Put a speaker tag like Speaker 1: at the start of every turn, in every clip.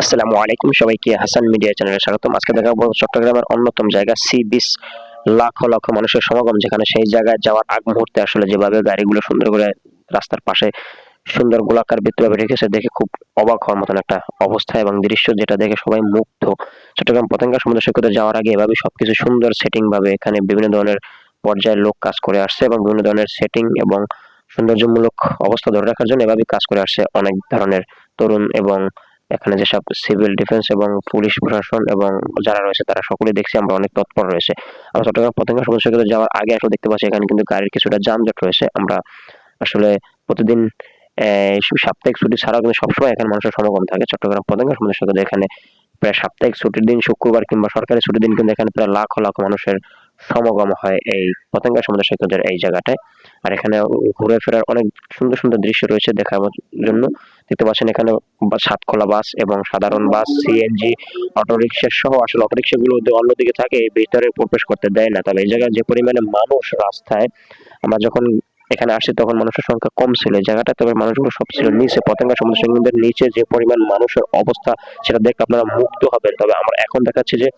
Speaker 1: আসসালামু আলাইকুম সবাইকে, হাসান মিডিয়া চ্যানেলে স্বাগতম। আজকে দেখাবো চট্টগ্রামের অন্যতম জায়গা, সি বিচ, লাখ লক্ষ মানুষের সমাগম, যেখানে সেই জায়গায় যাওয়ার আগ মুহূর্তে আসলে যেভাবে গাড়িগুলো সুন্দর করে রাস্তার পাশে সুন্দর গোলাকার বৃত্তভাবে রেখেছে দেখে খুব অবাক হওয়ার মতন একটা অবস্থা এবং দৃশ্য যেটা দেখে সবাই মুগ্ধ। চট্টগ্রাম পতেঙ্গা সমুদ্র সৈকতে যাওয়ার আগে এভাবে সবকিছু সুন্দর সেটিং ভাবে এখানে বিভিন্ন ধরনের পর্যায়ের লোক কাজ করে আসছে এবং বিভিন্ন ধরনের সেটিং এবং সৌন্দর্যমূলক অবস্থা ধরে রাখার জন্য এভাবে কাজ করে আসছে অনেক ধরনের তরুণ এবং এখানে যেসব সিভিল ডিফেন্স এবং পুলিশ প্রশাসন এবং যারা রয়েছে তারা সকলেই দেখছি আমরা অনেক তৎপর রয়েছে। আমরা চট্টগ্রাম পতেঙ্গা সমুদ্র সৈকতে যাওয়ার আগে আসলে দেখতে পাচ্ছি এখানে কিন্তু গাড়ির কিছুটা যানজট রয়েছে। আমরা আসলে প্রতিদিন সাপ্তাহিক ছুটি ছাড়াও কিন্তু সবসময় এখানে মানুষের সমাগম থাকে চট্টগ্রাম পতেঙ্গা সমুদ্র সৈকতে এখানে প্রায় সাপ্তাহিক ছুটির দিন, শুক্রবার কিংবা সরকারি ছুটির দিন কিন্তু এখানে প্রায় লাখ লাখ মানুষের সমাগম হয় এই পতেঙ্গা সমুদ্র সৈকতের এই জায়গাটায়। আর এখানে ঘুরে ফেরার অনেক সুন্দর সুন্দর দৃশ্য রয়েছে দেখার জন্য। দেখতে পাচ্ছেন এখানে সাতখোলা বাস এবং সাধারণ বাস সিএনজি রিক্সা সহ আসলে অটোরিক্সা গুলো যদি অন্যদিকে থাকে ভিতরে প্রবেশ করতে দেয় না। তাহলে এই জায়গায় যে পরিমাণে মানুষ রাস্তায়, আমরা যখন এখানে আসছি তখন মানুষের সংখ্যা কম ছিল। জায়গাটা তবে মানুষগুলো সব ছিল নিচে। পতেঙ্গা সমুদ্র নিচে যে পরিমাণ মানুষের অবস্থা, সেটা দেখে আপনারা মুগ্ধ হবেন। তবে আমরা এখন দেখাচ্ছি যে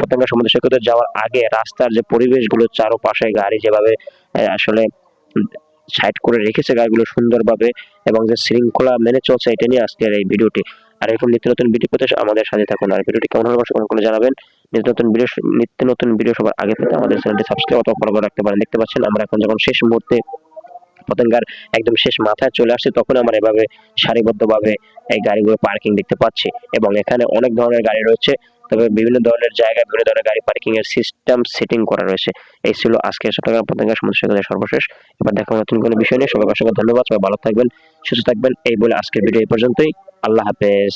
Speaker 1: পতেঙ্গা সমুদ্র সৈকতে যাওয়ার আগে রাস্তার যে পরিবেশগুলো চারপাশে গাড়ি যেভাবে আসলে সাইড করে রেখেছে গাড়িগুলো সুন্দরভাবে এবং যে শৃঙ্খলা মেনে চলছে, এটা নিয়ে আজকের এই ভিডিওটি। আর এরকম নিত্য নতুন ভিডিও পেতে আমাদের সাথে থাকুন। আর ভিডিওটি কেমন হবে comment করে জানাবেন। নিত্য নতুন ভিডিও, নিত্য নতুন ভিডিও সবার আগে পেতে আমাদের চ্যানেলটি সাবস্ক্রাইব অথবা ফলো করে রাখতে পারেন। দেখতে পাচ্ছেন, আমরা এখন যখন শেষ মুহূর্তে পতেঙ্গার একদম শেষ মাথায় চলে আসছে, তখন আমরা এভাবে সারিবদ্ধভাবে এই গাড়িগুলো পার্কিং দেখতে পাচ্ছি এবং এখানে অনেক ধরনের গাড়ি রয়েছে। তবে বিভিন্ন ধরনের জায়গায় বিভিন্ন ধরনের গাড়ি পার্কিং এর সিস্টেম সেটিং করা রয়েছে। এই ছিল আজকে চট্টগ্রাম পতেঙ্গা সমুদ্র সর্বশেষ। এবার দেখা নতুন কোনো বিষয় নিয়ে। সবাই অসংখ্য ধন্যবাদ। সবাই ভালো থাকবেন, সুস্থ থাকবেন। এই বলে আজকের ভিডিও এই পর্যন্তই। আল্লাহ হাফেজ।